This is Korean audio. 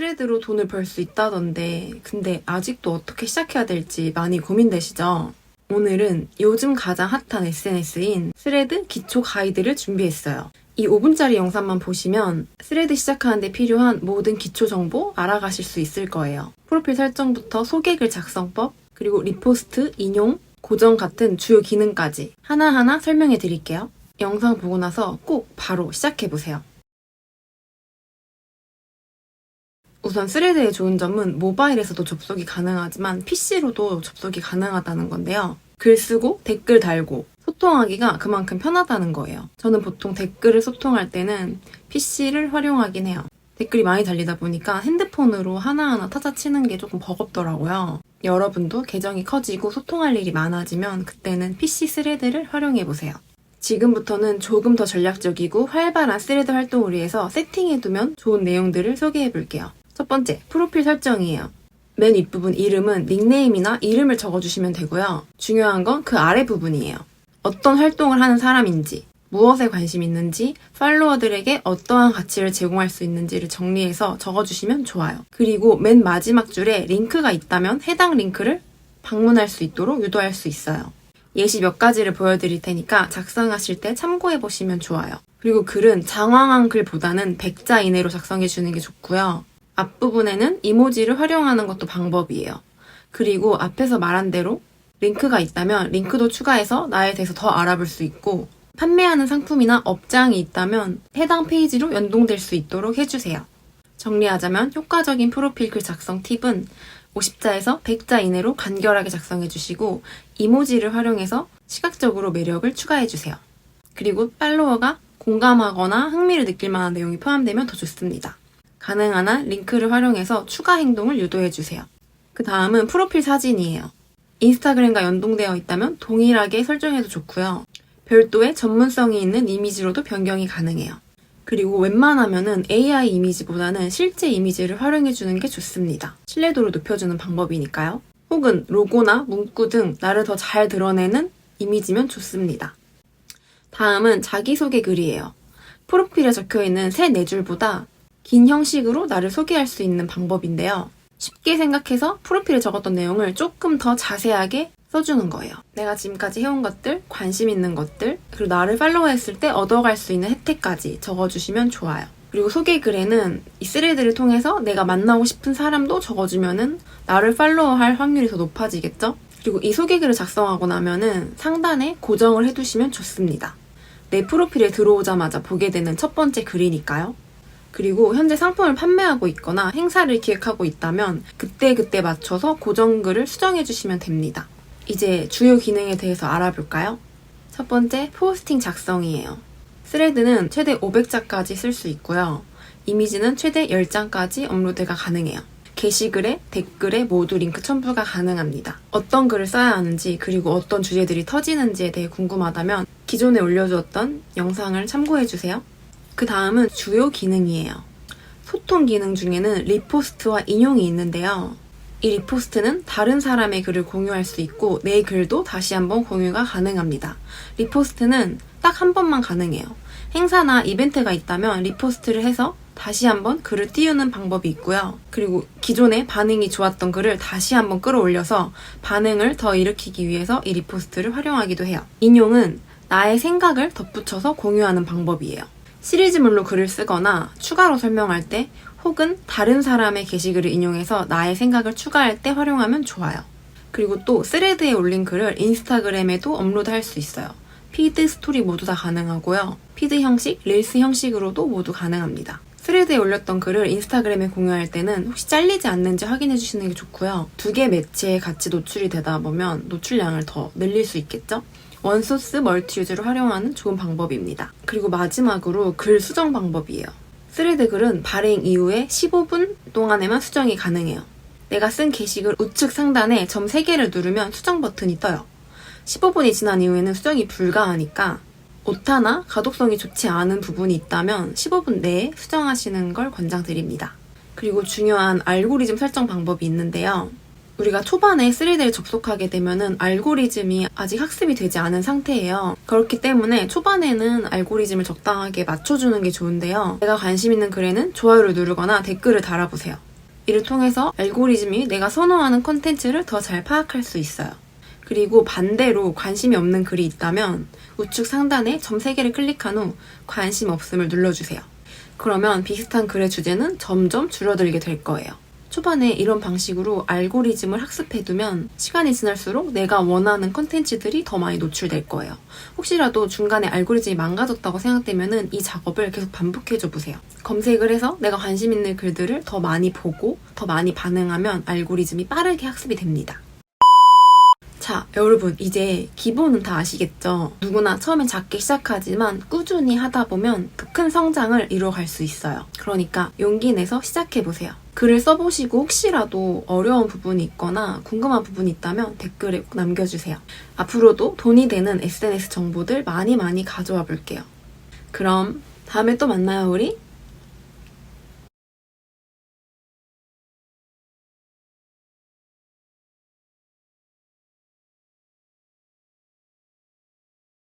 스레드로 돈을 벌 수 있다던데, 근데 아직도 어떻게 시작해야 될지 많이 고민되시죠? 오늘은 요즘 가장 핫한 SNS인 스레드 기초 가이드를 준비했어요. 이 5분짜리 영상만 보시면 스레드 시작하는데 필요한 모든 기초 정보 알아가실 수 있을 거예요. 프로필 설정부터 소개글 작성법, 그리고 리포스트, 인용, 고정 같은 주요 기능까지 하나하나 설명해 드릴게요. 영상 보고 나서 꼭 바로 시작해 보세요. 우선 스레드의 좋은 점은 모바일에서도 접속이 가능하지만 PC로도 접속이 가능하다는 건데요. 글 쓰고 댓글 달고 소통하기가 그만큼 편하다는 거예요. 저는 보통 댓글을 소통할 때는 PC를 활용하긴 해요. 댓글이 많이 달리다 보니까 핸드폰으로 하나하나 타자 치는 게 조금 버겁더라고요. 여러분도 계정이 커지고 소통할 일이 많아지면 그때는 PC 스레드를 활용해 보세요. 지금부터는 조금 더 전략적이고 활발한 스레드 활동을 위해서 세팅해두면 좋은 내용들을 소개해 볼게요. 첫 번째, 프로필 설정이에요. 맨 윗부분 이름은 닉네임이나 이름을 적어주시면 되고요. 중요한 건 그 아래 부분이에요. 어떤 활동을 하는 사람인지, 무엇에 관심 있는지, 팔로워들에게 어떠한 가치를 제공할 수 있는지를 정리해서 적어주시면 좋아요. 그리고 맨 마지막 줄에 링크가 있다면 해당 링크를 방문할 수 있도록 유도할 수 있어요. 예시 몇 가지를 보여드릴 테니까 작성하실 때 참고해 보시면 좋아요. 그리고 글은 장황한 글보다는 100자 이내로 작성해 주는 게 좋고요. 앞부분에는 이모지를 활용하는 것도 방법이에요. 그리고 앞에서 말한 대로 링크가 있다면 링크도 추가해서 나에 대해서 더 알아볼 수 있고 판매하는 상품이나 업장이 있다면 해당 페이지로 연동될 수 있도록 해주세요. 정리하자면 효과적인 프로필 글 작성 팁은 50자에서 100자 이내로 간결하게 작성해 주시고 이모지를 활용해서 시각적으로 매력을 추가해 주세요. 그리고 팔로워가 공감하거나 흥미를 느낄 만한 내용이 포함되면 더 좋습니다. 가능한 한 링크를 활용해서 추가 행동을 유도해 주세요. 그 다음은 프로필 사진이에요. 인스타그램과 연동되어 있다면 동일하게 설정해도 좋고요. 별도의 전문성이 있는 이미지로도 변경이 가능해요. 그리고 웬만하면은 AI 이미지보다는 실제 이미지를 활용해주는 게 좋습니다. 신뢰도를 높여주는 방법이니까요. 혹은 로고나 문구 등 나를 더 잘 드러내는 이미지면 좋습니다. 다음은 자기소개 글이에요. 프로필에 적혀 있는 세 네 줄보다 긴 형식으로 나를 소개할 수 있는 방법인데요. 쉽게 생각해서 프로필에 적었던 내용을 조금 더 자세하게 써주는 거예요. 내가 지금까지 해온 것들, 관심 있는 것들, 그리고 나를 팔로우했을 때 얻어갈 수 있는 혜택까지 적어주시면 좋아요. 그리고 소개 글에는 이 스레드를 통해서 내가 만나고 싶은 사람도 적어주면은 나를 팔로우할 확률이 더 높아지겠죠? 그리고 이 소개 글을 작성하고 나면은 상단에 고정을 해두시면 좋습니다. 내 프로필에 들어오자마자 보게 되는 첫 번째 글이니까요. 그리고 현재 상품을 판매하고 있거나 행사를 기획하고 있다면 그때그때 맞춰서 고정글을 수정해 주시면 됩니다. 이제 주요 기능에 대해서 알아볼까요? 첫 번째, 포스팅 작성이에요. 스레드는 최대 500자까지 쓸 수 있고요. 이미지는 최대 10장까지 업로드가 가능해요. 게시글에, 댓글에 모두 링크 첨부가 가능합니다. 어떤 글을 써야 하는지, 그리고 어떤 주제들이 터지는지에 대해 궁금하다면 기존에 올려주었던 영상을 참고해주세요. 그 다음은 주요 기능이에요. 소통 기능 중에는 리포스트와 인용이 있는데요. 이 리포스트는 다른 사람의 글을 공유할 수 있고 내 글도 다시 한번 공유가 가능합니다. 리포스트는 딱 한 번만 가능해요. 행사나 이벤트가 있다면 리포스트를 해서 다시 한번 글을 띄우는 방법이 있고요. 그리고 기존에 반응이 좋았던 글을 다시 한번 끌어올려서 반응을 더 일으키기 위해서 이 리포스트를 활용하기도 해요. 인용은 나의 생각을 덧붙여서 공유하는 방법이에요. 시리즈물로 글을 쓰거나 추가로 설명할 때 혹은 다른 사람의 게시글을 인용해서 나의 생각을 추가할 때 활용하면 좋아요. 그리고 또 스레드에 올린 글을 인스타그램에도 업로드할 수 있어요. 피드, 스토리 모두 다 가능하고요. 피드 형식, 릴스 형식으로도 모두 가능합니다. 스레드에 올렸던 글을 인스타그램에 공유할 때는 혹시 잘리지 않는지 확인해 주시는 게 좋고요. 두 개 매체에 같이 노출이 되다 보면 노출량을 더 늘릴 수 있겠죠? 원소스 멀티 유즈를 활용하는 좋은 방법입니다. 그리고 마지막으로 글 수정 방법이에요. 스레드 글은 발행 이후에 15분 동안에만 수정이 가능해요. 내가 쓴 게시글 우측 상단에 점 3개를 누르면 수정 버튼이 떠요. 15분이 지난 이후에는 수정이 불가하니까 오타나 가독성이 좋지 않은 부분이 있다면 15분 내에 수정하시는 걸 권장드립니다. 그리고 중요한 알고리즘 설정 방법이 있는데요. 우리가 초반에 3D를 접속하게 되면은 알고리즘이 아직 학습이 되지 않은 상태예요. 그렇기 때문에 초반에는 알고리즘을 적당하게 맞춰주는 게 좋은데요. 내가 관심 있는 글에는 좋아요를 누르거나 댓글을 달아보세요. 이를 통해서 알고리즘이 내가 선호하는 컨텐츠를 더 잘 파악할 수 있어요. 그리고 반대로 관심이 없는 글이 있다면 우측 상단에 점 3개를 클릭한 후 관심 없음을 눌러주세요. 그러면 비슷한 글의 주제는 점점 줄어들게 될 거예요. 초반에 이런 방식으로 알고리즘을 학습해두면 시간이 지날수록 내가 원하는 컨텐츠들이 더 많이 노출될 거예요. 혹시라도 중간에 알고리즘이 망가졌다고 생각되면 이 작업을 계속 반복해줘 보세요. 검색을 해서 내가 관심 있는 글들을 더 많이 보고 더 많이 반응하면 알고리즘이 빠르게 학습이 됩니다. 자, 여러분, 이제 기본은 다 아시겠죠? 누구나 처음엔 작게 시작하지만 꾸준히 하다 보면 더 큰 성장을 이루어갈 수 있어요. 그러니까 용기 내서 시작해보세요. 글을 써보시고 혹시라도 어려운 부분이 있거나 궁금한 부분이 있다면 댓글에 꼭 남겨주세요. 앞으로도 돈이 되는 SNS 정보들 많이 많이 가져와 볼게요. 그럼 다음에 또 만나요, 우리?